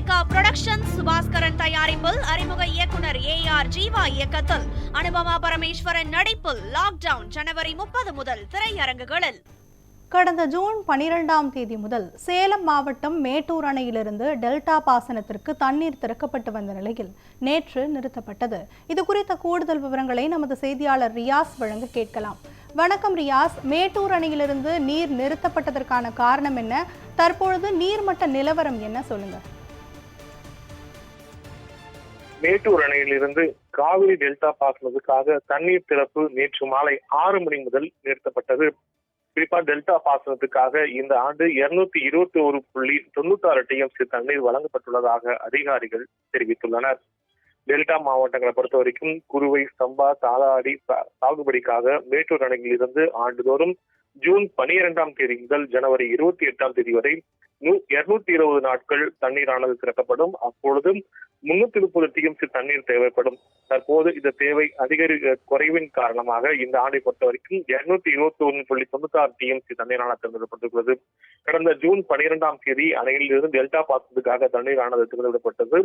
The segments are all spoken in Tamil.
லைகா புரொடக்ஷன் சுபாஸ்கரன் தயாரிப்பில் அறிமுக இயக்குனர் ஏ ஆர் ஜீவா இயக்கத்தில். அனுபமா பரமேஸ்வரன் நடிப்பில் லாக்டவுன் ஜனவரி முப்பது முதல் திரையரங்குகளில். கடந்த ஜூன் பனிரெண்டாம் தேதி முதல் சேலம் மாவட்டம் மேட்டூர் அணையிலிருந்து டெல்டா பாசனத்திற்கு தண்ணீர் திறக்கப்பட்டு வந்த நிலையில் நேற்று நிறுத்தப்பட்டது. இது குறித்த கூடுதல் விவரங்களை நமது செய்தியாளர் ரியாஸ் வழங்க கேட்கலாம். வணக்கம் ரியாஸ். மேட்டூர் அணையிலிருந்து நீர் நிறுத்தப்பட்டதற்கான காரணம் என்ன? தற்பொழுது நீர்மட்ட நிலவரம் என்ன சொல்லுங்கள் மேட்டூர் அணையிலிருந்து காவிரி டெல்டா பாசனத்துக்காக தண்ணீர் திறப்பு நேற்று மாலை ஆறு மணி முதல் நிறுத்தப்பட்டது. குறிப்பா டெல்டா பாசனத்துக்காக இந்த ஆண்டு இருநூத்தி இருபத்தி ஒரு புள்ளி தொண்ணூத்தி ஆறு டிஎம்சி தண்ணீர் வழங்கப்பட்டுள்ளதாக அதிகாரிகள் தெரிவித்துள்ளனர். டெல்டா மாவட்டங்களை பொறுத்த வரைக்கும் குறுவை சம்பா தாளாடி சாகுபடிக்காக மேட்டூர் அணையில் இருந்து ஆண்டுதோறும் ஜூன் பனிரெண்டாம் தேதி முதல் ஜனவரி இருபத்தி எட்டாம் தேதி வரை இருநூத்தி இருபது நாட்கள் தண்ணீரானது திறக்கப்படும். அப்பொழுது முன்னூத்தி முப்பது டிஎம்சி தண்ணீர் தேவைப்படும். தற்போது இந்த தேவை அதிகரி குறைவின் காரணமாக இந்த ஆண்டை பொறுத்த வரைக்கும் இருநூத்தி இருபத்தி ஒன்று புள்ளி தொண்ணூத்தி ஆறு டிஎம்சி தண்ணீரானது திறந்துவிடப்பட்டுள்ளது. கடந்த ஜூன் பனிரெண்டாம் தேதி அணையில் இருந்து டெல்டா பாசனத்துக்காக தண்ணீரானது திறந்துவிடப்பட்டது.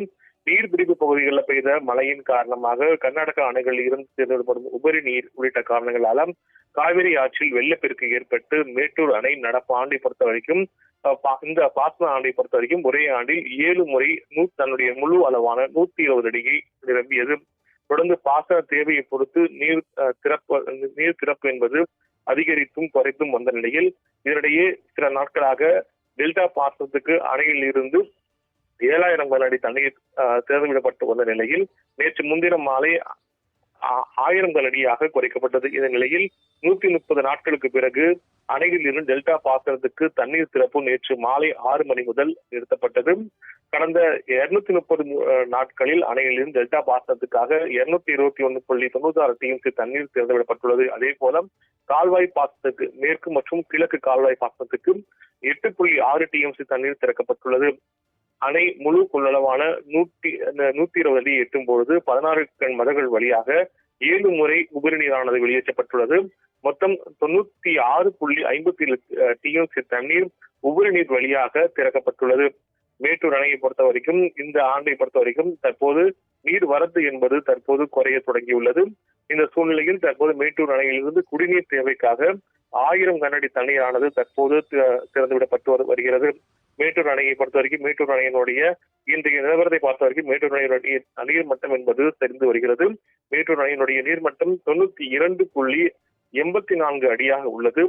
நீர்பிடிப்பு பகுதிகளில் பெய்த மழையின் காரணமாக கர்நாடக அணைகளில் இருந்து திறந்துவிடப்படும் உபரி நீர் உள்ளிட்ட காரணங்களால காவிரி ஆற்றில் வெள்ளப்பெருக்கு ஏற்பட்டு மேட்டூர் அணை நடப்பு ஆண்டை பொறுத்த வரைக்கும் இந்த பாசன ஆண்டை பொறுத்த வரைக்கும் ஒரே ஆண்டில் ஏழு முறை நூ தன்னுடைய முழு அளவான நூத்தி இருபது அடியை நிரம்பியது. தொடர்ந்து பாசன தேவையை பொறுத்து நீர் திறப்பு நீர் திறப்பு என்பது அதிகரித்தும் குறைத்தும் வந்த நிலையில் இதனிடையே சில நாட்களாக டெல்டா பாசனத்துக்கு அணையில் இருந்து ஏழாயிரம் கன அடி தண்ணீர் அஹ், திறந்துவிடப்பட்டு வந்த நிலையில் நேற்று முன்தினம் மாலை ஆயிரம் கன அடியாக குறைக்கப்பட்டது. இந்த நிலையில் நூத்தி முப்பது நாட்களுக்கு பிறகு அணையில் இருந்து டெல்டா பாசனத்துக்கு தண்ணீர் திறப்பு நேற்று மாலை ஆறு மணி முதல் நிறுத்தப்பட்டது. கடந்த இருநூத்தி முப்பது நாட்களில் அணையில் இருந்து டெல்டா பாசனத்துக்காக இருநூத்தி இருபத்தி ஒன்று புள்ளி தொண்ணூத்தி ஆறு டிஎம்சி தண்ணீர் திறந்துவிடப்பட்டுள்ளது. அதே போல கால்வாய் பாசனத்துக்கு மேற்கு மற்றும் கிழக்கு கால்வாய் பாசனத்துக்கு எட்டு புள்ளி ஆறு டிஎம்சி தண்ணீர் திறக்கப்பட்டுள்ளது. அணை முழு கொள்ளளவான நூத்தி நூத்தி இருபது அடி எட்டும் பொழுது பதினாறு கண் மதகள் வழியாக ஏழு முறை உபரி நீரானது வெளியேற்றப்பட்டுள்ளது. மொத்தம் தொண்ணூத்தி ஆறு புள்ளி ஐம்பத்தி டிஎம்சி தண்ணீர் உபரி நீர் வழியாக திறக்கப்பட்டுள்ளது. மேட்டூர் அணையை பொறுத்த வரைக்கும் இந்த ஆண்டை பொறுத்த வரைக்கும் தற்போது நீர் வரத்து என்பது தற்போது குறைய தொடங்கியுள்ளது. இந்த சூழ்நிலையில் தற்போது மேட்டூர் அணையிலிருந்து குடிநீர் தேவைக்காக ஆயிரம் கனடி தண்ணீரானது தற்போது திறந்துவிடப்பட்டு வரு- வருகிறது. மேட்டூர் அணையை பொறுத்த வரைக்கும் மேட்டூர் அணையினுடைய இன்றைய நிலவரத்தை பார்த்த வரைக்கும் மேட்டூர் அணையினுடைய நீர்மட்டம் என்பது தெரிந்து வருகிறது. மேட்டூர் அணையினுடைய நீர்மட்டம் தொண்ணூத்தி இரண்டு புள்ளி எண்பத்தி நான்கு அடியாக உள்ளது.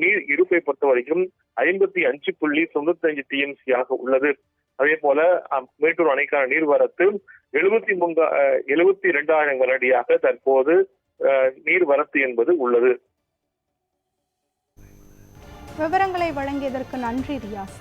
நீர் இருப்பை பொறுத்த வரைக்கும் ஐம்பத்தி அஞ்சு புள்ளி தொண்ணூத்தி அஞ்சு டிஎம்சியாக உள்ளது. அதே போல மேட்டூர் அணைக்கான நீர்வரத்து எழுபத்தி மூன்று எழுபத்தி இரண்டாயிரம் கனடியாக தற்போது நீர்வரத்து என்பது உள்ளது. விவரங்களை வழங்கியதற்கு நன்றி ரியாஸ்.